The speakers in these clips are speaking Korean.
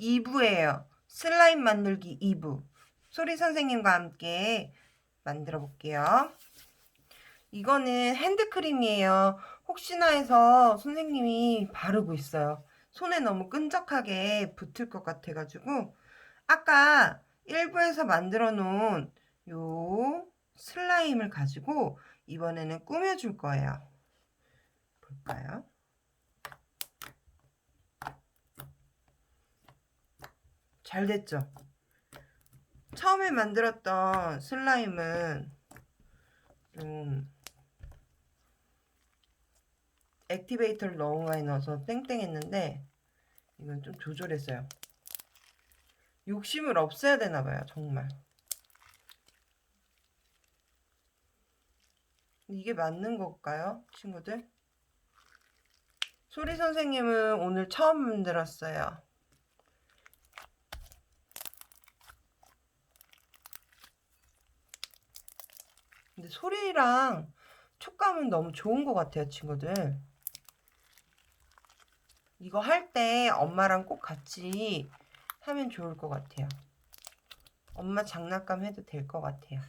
2부예요. 슬라임 만들기 2부. 소리 선생님과 함께 만들어 볼게요. 이거는 핸드크림이에요. 혹시나 해서 선생님이 바르고 있어요. 손에 너무 끈적하게 붙을 것 같아가지고 아까 1부에서 만들어 놓은 요 슬라임을 가지고 이번에는 꾸며줄 거예요. 볼까요? 잘 됐죠? 처음에 만들었던 슬라임은 좀 액티베이터를 너무 많이 넣어서 땡땡했는데 이건 좀 조절했어요. 욕심을 없애야 되나 봐요, 정말. 이게 맞는 걸까요, 친구들? 소리 선생님은 오늘 처음 만들었어요. 근데 소리랑 촉감은 너무 좋은 것 같아요, 친구들. 이거 할 때 엄마랑 꼭 같이 하면 좋을 것 같아요. 엄마 장난감 해도 될 것 같아요.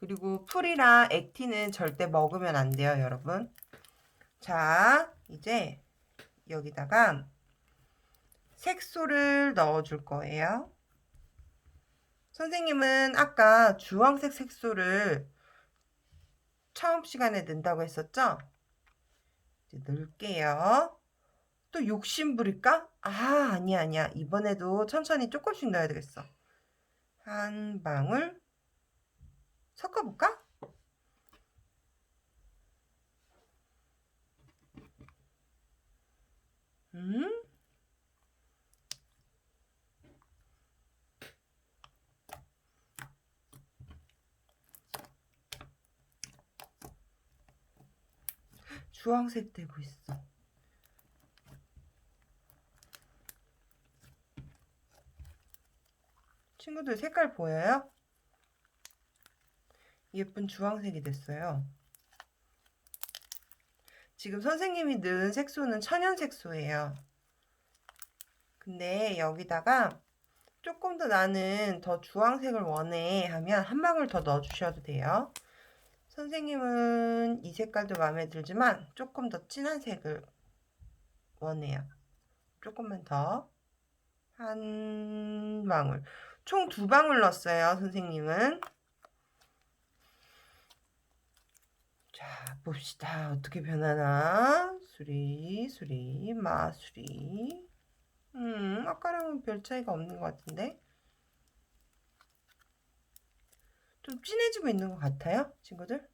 그리고 풀이랑 액티는 절대 먹으면 안 돼요, 여러분. 자, 이제 여기다가 색소를 넣어줄 거예요. 선생님은 아까 주황색 색소를 처음 시간에 넣는다고 했었죠? 이제 넣을게요. 또 욕심 부릴까? 아, 아니야, 아니야. 이번에도 천천히 조금씩 넣어야 되겠어. 한 방울 섞어볼까? 음? 주황색 되고 있어. 친구들 색깔 보여요? 예쁜 주황색이 됐어요. 지금 선생님이 넣은 색소는 천연 색소예요. 근데 여기다가 조금 더 나는 더 주황색을 원해 하면 한 방울 더 넣어주셔도 돼요. 선생님은 이 색깔도 마음에 들지만 조금 더 진한 색을 원해요. 조금만 더. 한 방울. 총 두 방울 넣었어요, 선생님은. 자, 봅시다. 어떻게 변하나? 수리, 수리, 마수리. 음, 아까랑은 별 차이가 없는 것 같은데? 좀 진해지고 있는 것 같아요, 친구들?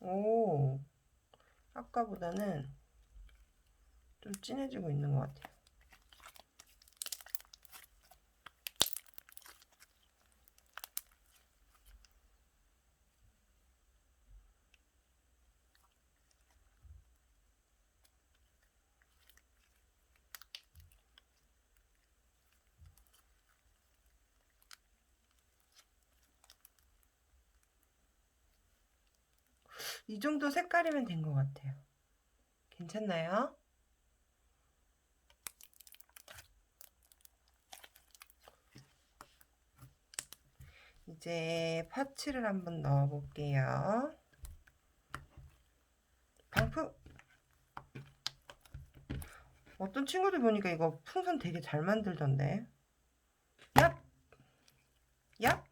오, 아까보다는 좀 진해지고 있는 것 같아요. 이 정도 색깔이면 된 것 같아요. 괜찮나요? 이제 파츠를 한번 넣어 볼게요. 방풍! 어떤 친구들 보니까 이거 풍선 되게 잘 만들던데. 얍! 얍!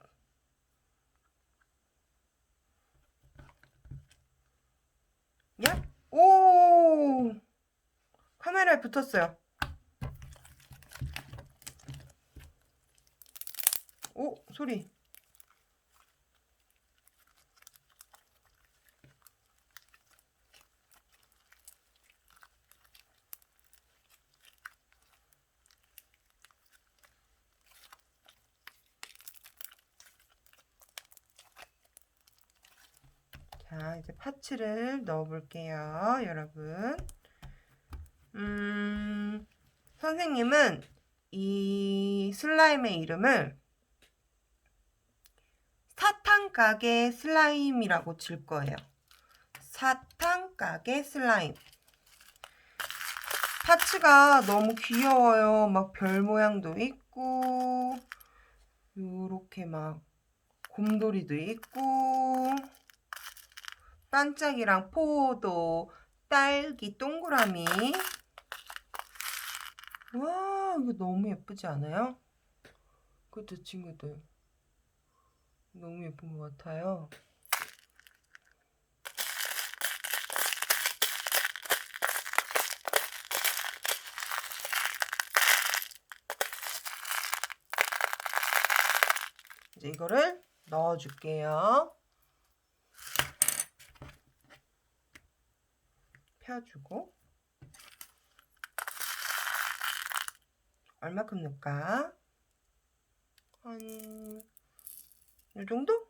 야? 오! 카메라에 붙었어요. 오, 소리. 자, 이제 파츠를 넣어 볼게요, 여러분. 음, 선생님은 이 슬라임의 이름을 사탕 사탕가게 슬라임이라고 칠 거예요. 사탕가게 슬라임. 파츠가 너무 귀여워요. 막 별 모양도 있고, 요렇게 막 곰돌이도 있고, 반짝이랑 포도, 딸기, 동그라미. 와, 이거 너무 예쁘지 않아요? 그죠, 친구들? 너무 예쁜 것 같아요. 이제 이거를 넣어줄게요. 펴주고 얼마큼 넣을까? 한... 이 정도?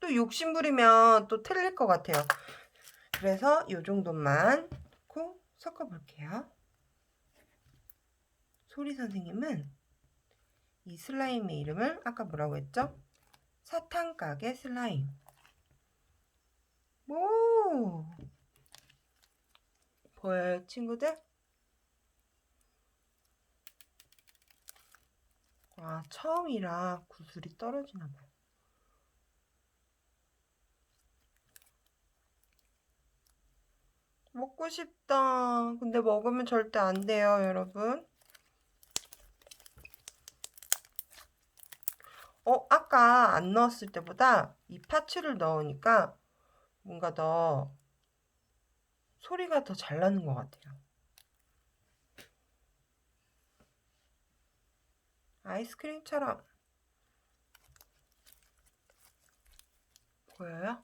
또 욕심 부리면 또 틀릴 것 같아요. 그래서 이 정도만 넣고 섞어볼게요. 소리 선생님은 이 슬라임의 이름을 아까 뭐라고 했죠? 사탕가게 슬라임. 오! 보여요, 친구들? 와, 처음이라 구슬이 떨어지나 봐요. 먹고 싶다. 근데 먹으면 절대 안 돼요, 여러분. 어, 아까 안 넣었을 때보다 이 파츠를 넣으니까 뭔가 더 소리가 더 잘 나는 것 같아요. 아이스크림처럼 보여요?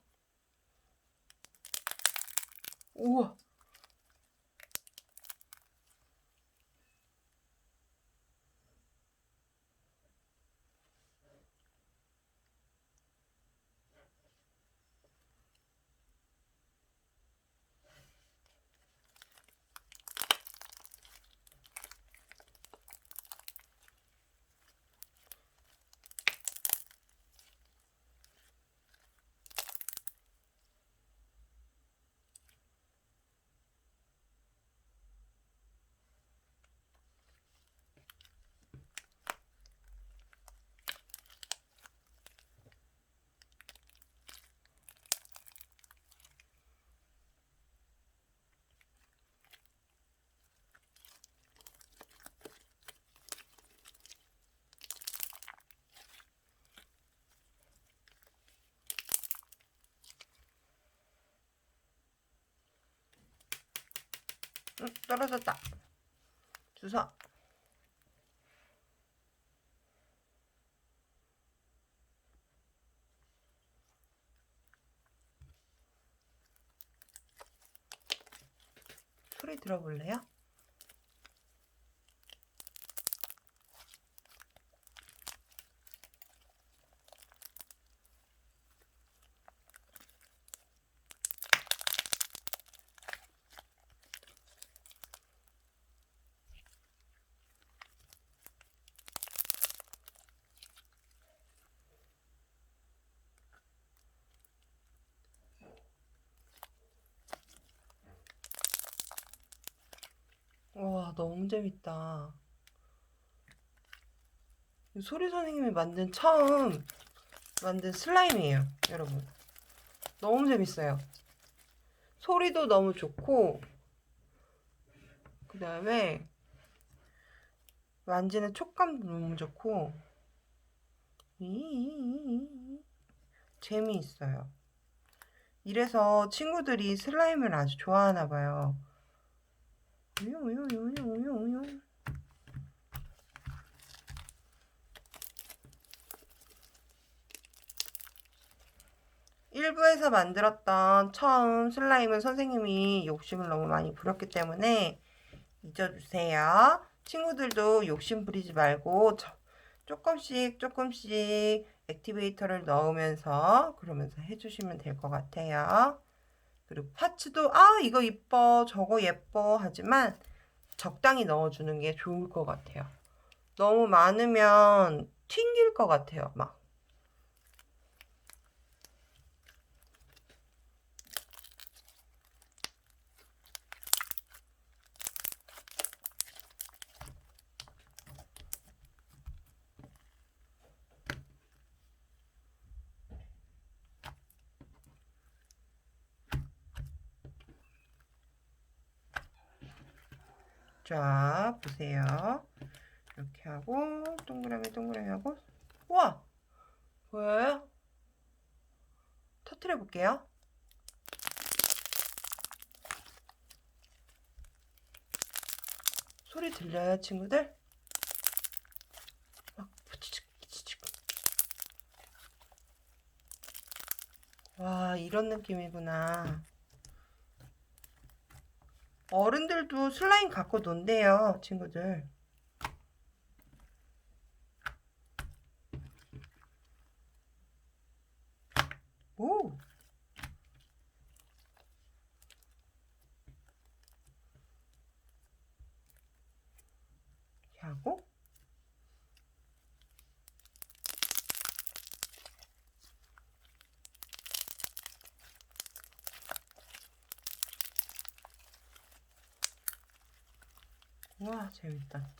우와! 떨어졌다. 주워. 소리 들어볼래요? 와, 너무 재밌다. 소리 선생님이 만든 처음 만든 슬라임이에요, 여러분. 너무 재밌어요. 소리도 너무 좋고, 그 다음에 만지는 촉감도 너무 좋고, 재미있어요. 이래서 친구들이 슬라임을 아주 좋아하나 봐요. 1부에서 만들었던 처음 슬라임은 선생님이 욕심을 너무 많이 부렸기 때문에 잊어주세요. 친구들도 욕심 부리지 말고 조금씩 조금씩 액티베이터를 넣으면서 그러면서 해주시면 될 것 같아요. 그리고 파츠도 아 이거 이뻐 저거 예뻐 하지만 적당히 넣어주는 게 좋을 것 같아요. 너무 많으면 튕길 것 같아요. 막 자, 보세요. 이렇게 하고 동그라미 동그라미 하고 우와! 보여요? 터트려 볼게요. 소리 들려요, 친구들? 막 부치직 부치직. 와, 이런 느낌이구나. 어른들도 슬라임 갖고 논대요, 친구들. 오! 이렇게 하고 와 재밌다.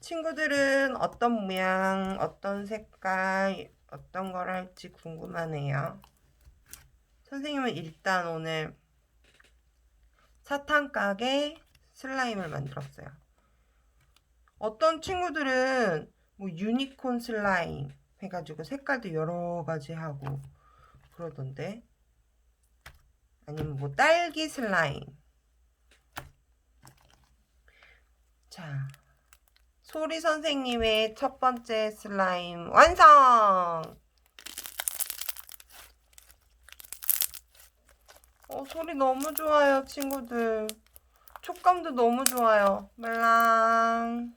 친구들은 어떤 모양 어떤 색깔 어떤 걸 할지 궁금하네요. 선생님은 일단 오늘 사탕 가게 슬라임을 만들었어요. 어떤 친구들은 뭐 유니콘 슬라임 해가지고 색깔도 여러 가지 하고 그러던데 아니면 뭐 딸기 슬라임. 자, 소리 선생님의 첫 번째 슬라임 완성! 어, 소리 너무 좋아요, 친구들. 촉감도 너무 좋아요. 말랑.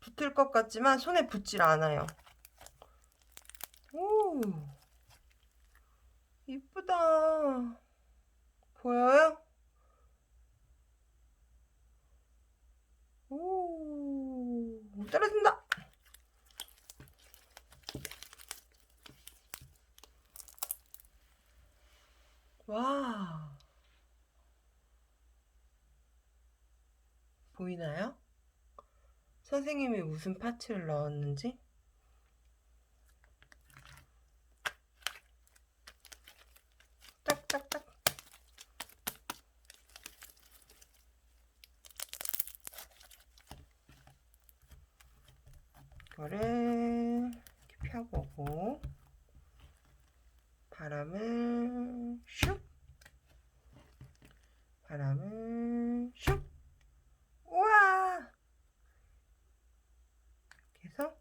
붙을 것 같지만 손에 붙질 않아요. 오. 이쁘다. 보여요? 오, 떨어진다. 와. 보이나요? 선생님이 무슨 파츠를 넣었는지? 짝짝짝. 이거를 이렇게 펴보고 바람을 슉. 바람을 슉. 우와. 이렇게 해서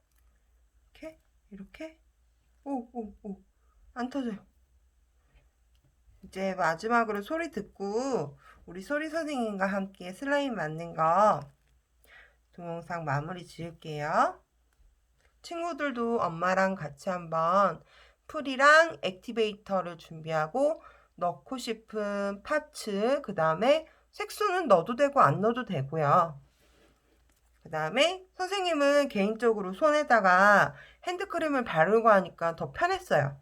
이렇게 이렇게. 오오오. 안 터져요. 이제 마지막으로 소리 듣고 우리 소리 선생님과 함께 슬라임 만든 거 동영상 마무리 지을게요. 친구들도 엄마랑 같이 한번 풀이랑 액티베이터를 준비하고 넣고 싶은 파츠, 그 다음에 색소는 넣어도 되고 안 넣어도 되고요. 그 다음에 선생님은 개인적으로 손에다가 핸드크림을 바르고 하니까 더 편했어요.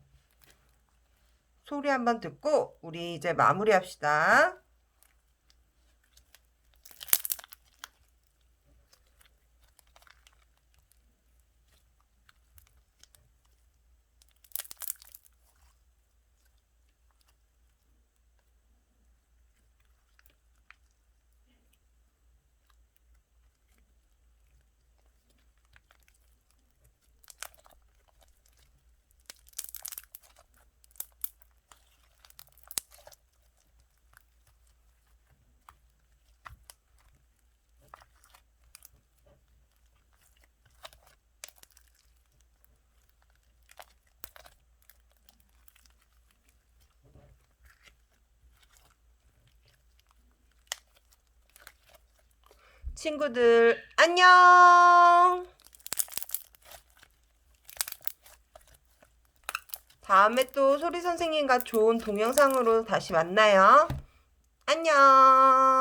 소리 한번 듣고 우리 이제 마무리 합시다. 친구들 안녕. 다음에 또 소리 선생님과 좋은 동영상으로 다시 만나요. 안녕.